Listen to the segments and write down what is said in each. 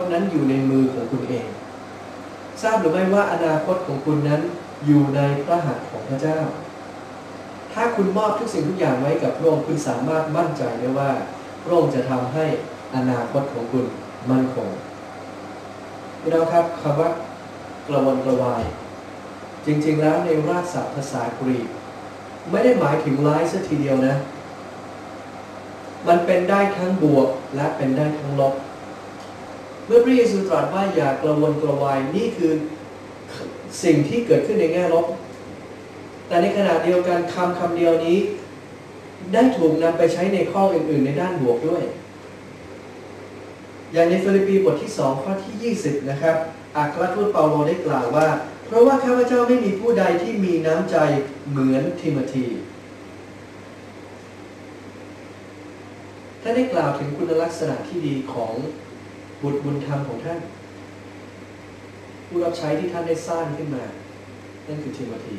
นั้นอยู่ในมือของคุณเอง ทราบหรือไม่ว่าอนาคตของคุณนั้นอยู่ในพระหัตถ์ของพระเจ้า ถ้าคุณมอบทุกสิ่งทุกอย่างไว้กับพระองค์คุณสามารถมั่นใจได้ว่าพระองค์จะทำให้อนาคตของคุณมั่นคงพี่น้องครับคำว่ากระวนกระวาย จริงๆแล้วในรากศัพท์ภาษากรีก ไม่ได้หมายถึงร้ายซะทีเดียวนะ มันเป็นได้ทั้งบวกและเป็นได้ทั้งลบ เมื่อพระเยซูตรัสว่าอย่ากระวนกระวายนี่คือสิ่งที่เกิดขึ้นในแง่ลบ แต่ในขณะเดียวกันคำคำเดียวนี้ ได้ถูกนำไปใช้ในข้ออื่น ๆ ในด้านบวกด้วย อย่างในฟิลิปปีบทที่ 2 ข้อที่ 20 นะครับ อัครทูตเปาโลได้กล่าวว่า เพราะว่าข้าพเจ้าไม่มีผู้ใดที่มีน้ำใจเหมือนทิโมธีท่านได้กล่าวถึงคุณลักษณะที่ดีของ บุตรบุญธรรมของท่าน ผู้รับใช้ที่ท่านได้สร้างขึ้นมา นั่นคือทิโมธี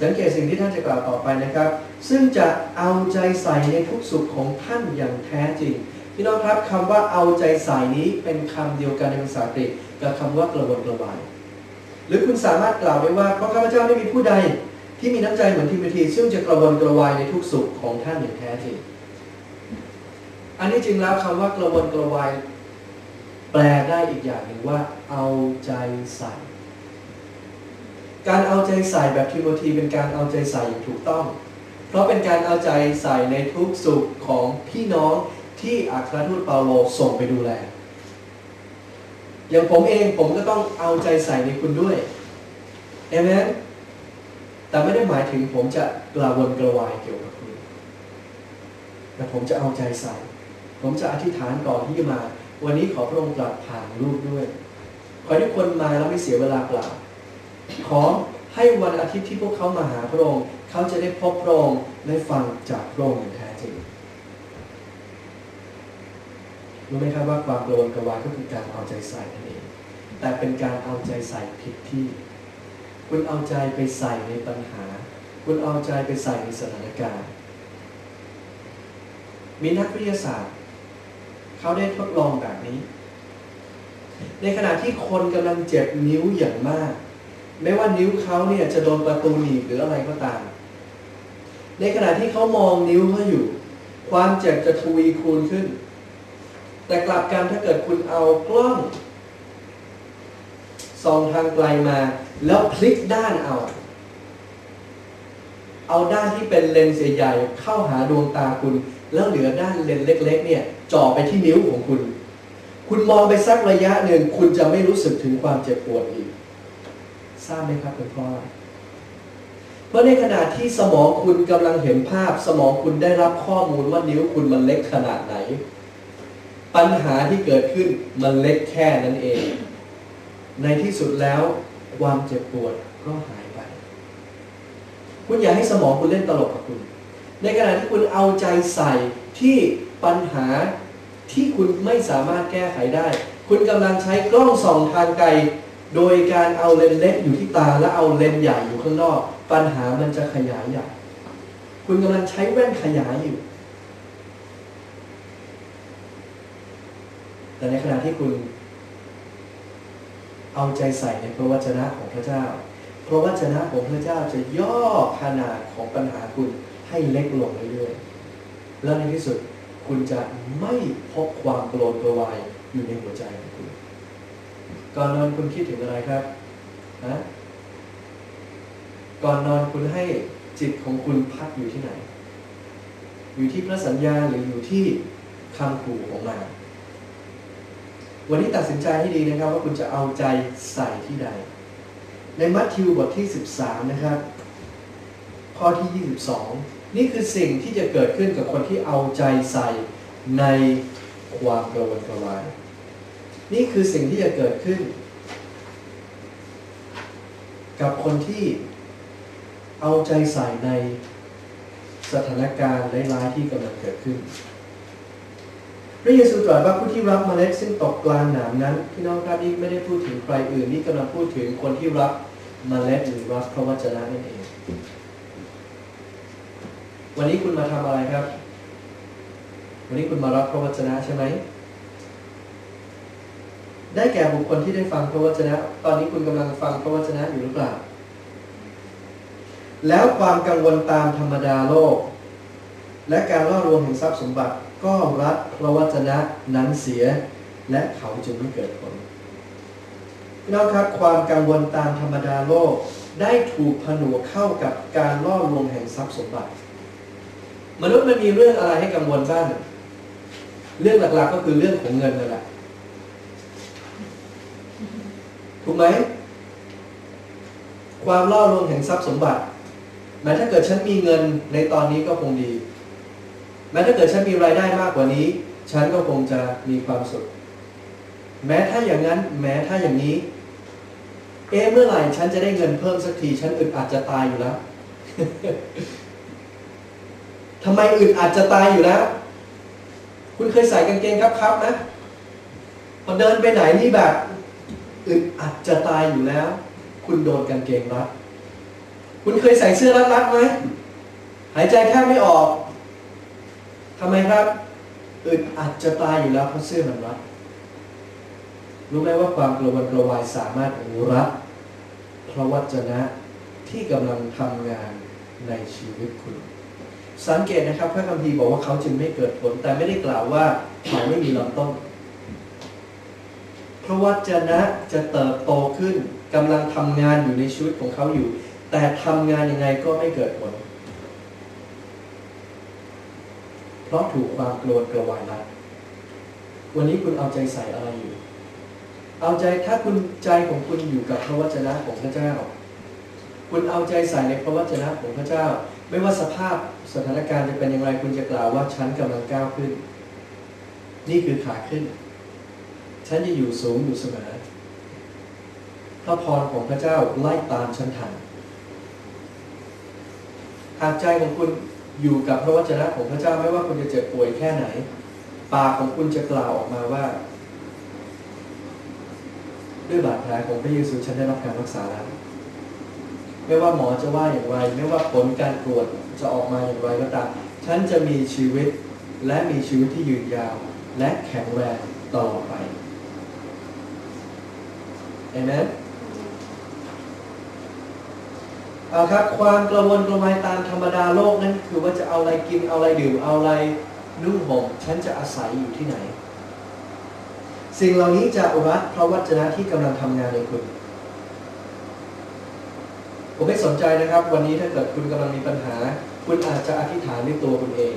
สังเกตสิ่งที่ท่านจะกล่าวต่อไปนะครับ ซึ่งจะเอาใจใส่ในทุกสุขของท่านอย่างแท้จริงพี่น้องครับคำว่าเอาใจใส่นี้เป็นคำเดียวกันในภาษาอังกฤษกับคำว่ากระวนกระวายหรือคุณสามารถกล่าวได้ว่าเพราะข้าพเจ้าไม่มีผู้ใด ที่มีน้ำใจเหมือนทิมธีซึ่งจะกระวนกระวายในทุกสุขของท่านอย่างแท้จริง อันนี้จริงแล้วคำว่ากระวนกระวาย แปลได้อีกอย่างหนึ่งว่าเอาใจใส่ การเอาใจใส่แบบทิโมธีเป็นการเอาใจใส่อย่างถูกต้อง เพราะเป็นการเอาใจใส่ในทุกสุขของพี่น้องที่อัครทูตเปาโลส่งไปดูแล อย่างผมเองผมก็ต้องเอาใจใส่ในคุณด้วยเอเมนแต่ไม่ได้หมายถึงผมจะกระวนกระวายเกี่ยวกับคุณ แต่ผมจะเอาใจใส่ ผมจะอธิษฐานก่อนที่จะมา วันนี้ขอพระองค์ตรัสผ่านลูกด้วย ขอให้ทุกคนมาแล้วไม่เสียเวลาเปล่า ขอให้วันอาทิตย์ที่พวกเขามาหาพระองค์ เขาจะได้พบพระองค์ได้ฟังจากพระองค์อย่างแท้จริง รู้ไหมครับว่าความกรนกระวายก็คือการเอาใจใส่นั่นเอง แต่เป็นการเอาใจใส่ผิดที่ คุณเอาใจไปใส่ในปัญหา คุณเอาใจไปใส่ในสถานการณ์ มีนักวิทยาศาสตร์ เขาได้ทดลองแบบนี้ ในขณะที่คนกำลังเจ็บนิ้วอย่างมาก ไม่ว่านิ้วเขาเนี่ยจะโดนประตูหนีบหรืออะไรก็ตาม ในขณะที่เขามองนิ้วเขาอยู่ ความเจ็บจะทวีคูณขึ้น แต่กลับกันถ้าเกิดคุณเอากล้องส่องทางไกลมา แล้วพลิกด้านเอาเอาด้านที่เป็นเลนส์ใหญ่เข้าหาดวงตาคุณ แล้วเหลือด้านเลนเล็ก ๆ เนี่ยจ่อไปที่นิ้วของคุณ คุณมองไปสักระยะหนึ่งคุณจะไม่รู้สึกถึงความเจ็บปวดอีกทราบไหมครับคุณพ่อเพราะในขณะที่สมองคุณกำลังเห็นภาพ สมองคุณได้รับข้อมูลว่านิ้วคุณมันเล็กขนาดไหน ปัญหาที่เกิดขึ้นมันเล็กแค่นั้นเอง ในที่สุดแล้วความเจ็บปวดก็หายไป คุณอย่าให้สมองคุณเล่นตลกกับคุณ ในขณะที่คุณเอาใจใส่ที่ปัญหาที่คุณไม่สามารถแก้ไขได้ คุณกำลังใช้กล้องส่องทางไกล โดยการเอาเลนเล็กอยู่ที่ตาและเอาเลนใหญ่อยู่ข้างนอก ปัญหามันจะขยายใหญ่คุณกำลังใช้แว่นขยายอยู่ แต่ในขณะที่คุณ เอาใจใส่ในพระวจนะของพระเจ้า พระวจนะของพระเจ้าจะย่อขนาดของปัญหาคุณ ให้เล็กลงเรื่อยๆ แล้วในที่สุดคุณจะไม่พบความโกรธกระวายอยู่ในหัวใจของคุณ ก่อนนอนคุณคิดถึงอะไรครับฮะก่อนนอนคุณให้จิตของคุณพักอยู่ที่ไหน อยู่ที่พระสัญญาหรืออยู่ที่คำขู่ของมารวันนี้ตัดสินใจให้ดีนะครับ ว่าคุณจะเอาใจใส่ที่ใด ในมัทธิวบทที่ 13 นะครับ ข้อที่ 22 นี่คือสิ่งที่จะเกิดขึ้นกับคนที่เอาใจใส่ในความกระวนกระวาย นี่คือสิ่งที่จะเกิดขึ้น กับคนที่เอาใจใส่ในสถานการณ์ร้ายๆที่กำลังเกิดขึ้น พระเยซูตรัสว่าผู้ที่รับเมล็ดซึ่งตกกลางหนามนั้นพี่น้องครับนี่ไม่ได้พูดถึงใครอื่นนี่กำลังพูดถึงคนที่รับเมล็ดหรือรับพระวจนะนั่นเอง วันนี้คุณมาทำอะไรครับ วันนี้คุณมารับพระวจนะใช่ไหม ได้แก่บุคคลที่ได้ฟังพระวจนะ ตอนนี้คุณกำลังฟังพระวจนะอยู่หรือเปล่า แล้วความกังวลตามธรรมดาโลก และการล่อลวงแห่งทรัพย์สมบัติก็รัดพระวจนะนั้นเสีย และเขาจึงไม่เกิดผลพี่น้องครับความกังวลตามธรรมดาโลกได้ถูกผนวกเข้ากับการล่อลวงแห่งทรัพย์สมบัติ มนุษย์มันมีเรื่องอะไรให้กังวลบ้าง เรื่องหลักๆก็คือเรื่องของเงินนั่นแหละถูกไหม ความล่อลวงแห่งทรัพย์สมบัติ แม้ถ้าเกิดฉันมีเงินในตอนนี้ก็คงดี แม้ถ้าเกิดฉันมีรายได้มากกว่านี้ ฉันก็คงจะมีความสุข แม้ถ้าอย่างนั้น แม้ถ้าอย่างนี้ เอ๊เมื่อไหร่ฉันจะได้เงินเพิ่มสักที ฉันอึดอาจจะตายอยู่แล้ว ทำไมอึดอาจจะตายอยู่แล้ว คุณเคยใส่กางเกงครับครับนะพอเดินไปไหนนี่แบบอึดอัดจะตายอยู่แล้ว คุณโดนกางเกงรัดคุณเคยใส่เสื้อรัดๆไหมหายใจแทบไม่ออกทำไมครับอึดอัดจะตายอยู่แล้วเพราะเสื้อมันรัดรู้ไหมว่าความกระวนกระวายสามารถรัดพระวจนะที่กำลังทำงานในชีวิตคุณ สังเกตนะครับพระคัมภีร์บอกว่าเขาจึงไม่เกิดผล แต่ไม่ได้กล่าวว่าเขาไม่มีลำต้นพระวจนะจะเติบโตขึ้นกำลังทำงานอยู่ในชีวิตของเขาอยู่ แต่ทำงานยังไงก็ไม่เกิดผล เพราะถูกความโกลัวกระวายรัดวันนี้คุณเอาใจใส่อะไรอยู่ เอาใจถ้าคุณใจของคุณอยู่กับพระวจนะของพระเจ้า คุณเอาใจใส่ในพระวจนะของพระเจ้า ไม่ว่าสภาพสถานการณ์จะเป็นอย่างไรคุณจะกล่าวว่าฉันกำลังก้าวขึ้น นี่คือขาขึ้น ฉันจะอยู่สูงอยู่เสมอพระพรของพระเจ้าไล่ตามฉันทันหากใจของคุณอยู่กับพระวจนะของพระเจ้าไม่ว่าคุณจะเจ็บป่วยแค่ไหน ปากของคุณจะกล่าวออกมาว่า ด้วยบาดแผลของพระเยซูฉันได้รับการรักษาแล้ว ไม่ว่าหมอจะว่าอย่างไร ไม่ว่าผลการตรวจจะออกมาอย่างไรก็ตามฉันจะมีชีวิตและมีชีวิตที่ยืนยาว และแข็งแรงตลอดไปเอเมนเอาครับความกระวนกระวายตามธรรมดาโลกนั้น คือว่าจะเอาอะไรกินเอาอะไรดื่มเอาอะไรนุ่งห่มฉันจะอาศัยอยู่ที่ไหน สิ่งเหล่านี้จะรัดพระวจนะที่กำลังทำงานในคุณ ผมไม่สนใจนะครับ วันนี้ถ้าเกิดคุณกำลังมีปัญหา คุณอาจจะอธิษฐานด้วยตัวคุณเอง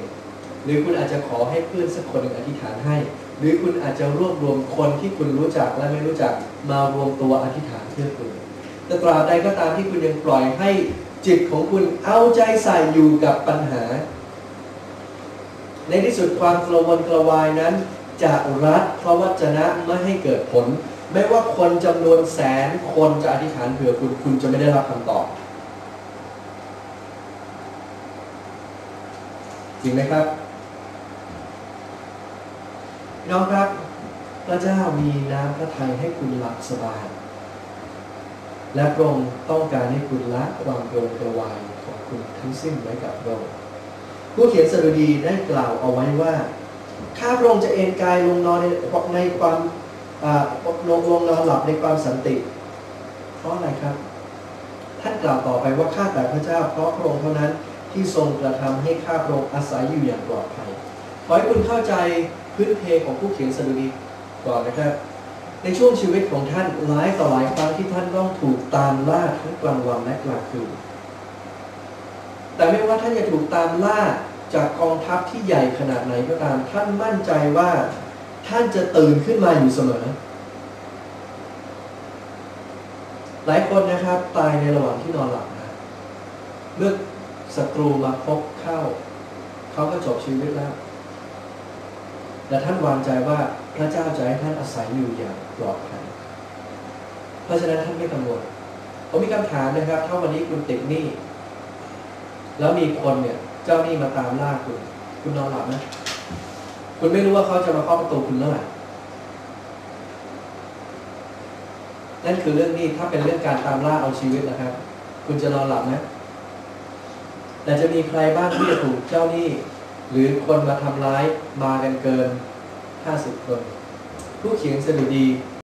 หรือคุณอาจจะขอให้เพื่อนสักคนหนึ่งอธิษฐานให้ หรือคุณอาจจะรวบรวมคนที่คุณรู้จักและไม่รู้จักมารวมตัวอธิษฐานเพื่อคุณแต่ตราบใดก็ตามที่คุณยังปล่อยให้จิตของคุณเอาใจใส่อยู่กับปัญหา ในที่สุดความกระวนกระวายนั้นจะรัดพระวจนะไม่ให้เกิดผล ไม่ว่าคนจำนวนแสนคนจะอธิษฐานเผื่อคุณคุณจะไม่ได้รับคำตอบ จริงไหมครับน้องครับ พระเจ้ามีน้ำพระทัยให้คุณหลับสบาย และพระองค์ต้องการให้คุณละความโกรธระวายของคุณทั้งสิ้นไว้กับพระองค์ผู้เขียนสดุดีได้กล่าวเอาไว้ว่า ข้าพระองค์จะเอนกายลงนอนในในความ ลงลงนอนหลับในความสันติ เพราะอะไรครับ ท่านกล่าวต่อไปว่าข้าแต่พระเจ้า เพราะพระองค์เท่านั้นที่ทรงกระทำให้ข้าพระองค์อาศัยอยู่อย่างปลอดภัยขอให้คุณเข้าใจพื้นเพของผู้เขียนสดุดีก่อนนะครับ ในช่วงชีวิตของท่านหลายต่อหลายครั้งที่ท่านต้องถูกตามล่าทั้งกลางวันและกลางคืนแต่ไม่ว่าท่านจะถูกตามล่าจากกองทัพที่ใหญ่ขนาดไหนก็ตามท่านมั่นใจว่า ท่านจะตื่นขึ้นมาอยู่เสมอ หลายคนนะครับตายในระหว่างที่นอนหลับนะเมื่อศัตรูมาพบเข้า เขาก็จบชีวิตแล้วแต่ท่านวางใจว่าพระเจ้าจะให้ท่านอาศัยอยู่อย่างปลอดภัยเพราะฉะนั้นท่านไม่กังวลผมมีคำถามนะครับ ถ้าวันนี้คุณติดหนี้ แล้วมีคนเนี่ย เจ้าหนี้มาตามล่าคุณ คุณนอนหลับไนะ คุณไม่รู้ว่าเขาจะมาเคาะประตูคุณเมื่อไหร่นั่นคือเรื่องนี้ถ้าเป็นเรื่องการตามล่าเอาชีวิตนะครับ คุณจะนอนหลับไหมแต่จะมีใครบ้างที่จะถูกเจ้าหนี้ หรือคนมาทำร้ายมากันเกิน 50 คน ผู้เขียนสดุดี